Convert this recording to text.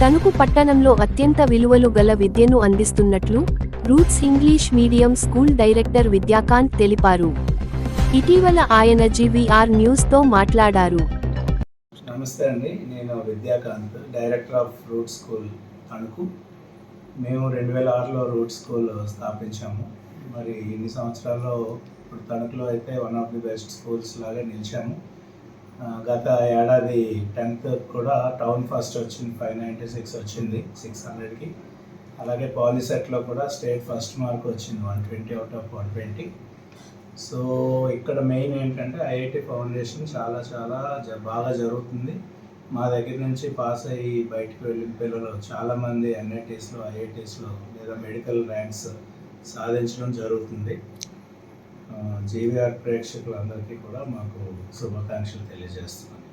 తణుకు పట్టణంలో అత్యంత విలువలు గల విద్యను అందిస్తున్నట్లు roots English medium school director Vidyakanth తెలిపారు. ఇటీవల ఆయన జీవీఆర్ న్యూస్తో మాట్లాడారు. నమస్తే అండి. నేను Vidyakanth director of root school Tanuku. మేము రెండు వేల ఆరులో రూట్ స్కూల్ స్థాపించాము. మరి ఇన్ని సంవత్సరాల్లో ఇప్పుడు తణుకులో అయితే one of the best schools లాగా నిలిచాము. గత ఏడాది టెన్త్ కూడా టౌన్ ఫస్ట్ వచ్చింది ఫైవ్ నైంటీ సిక్స్ వచ్చింది సిక్స్ హండ్రెడ్కి. అలాగే పాలిసెట్లో కూడా స్టేట్ ఫస్ట్ మార్క్ వచ్చింది one twenty out of one twenty. So ఇక్కడ మెయిన్ ఏంటంటే ఐఐటి ఫౌండేషన్ చాలా చాలా జ- బాగా జరుగుతుంది. మా దగ్గర నుంచి పాస్ అయ్యి బయటకు వెళ్ళిన పిల్లలు చాలామంది ఎన్ఐటీస్లో ఐఐటీస్లో లేదా మెడికల్ ర్యాంక్స్ సాధించడం జరుగుతుంది. జీవీఆర్ ప్రేక్షకులందరికీ కూడా మాకు శుభాకాంక్షలు తెలియజేస్తున్నాను.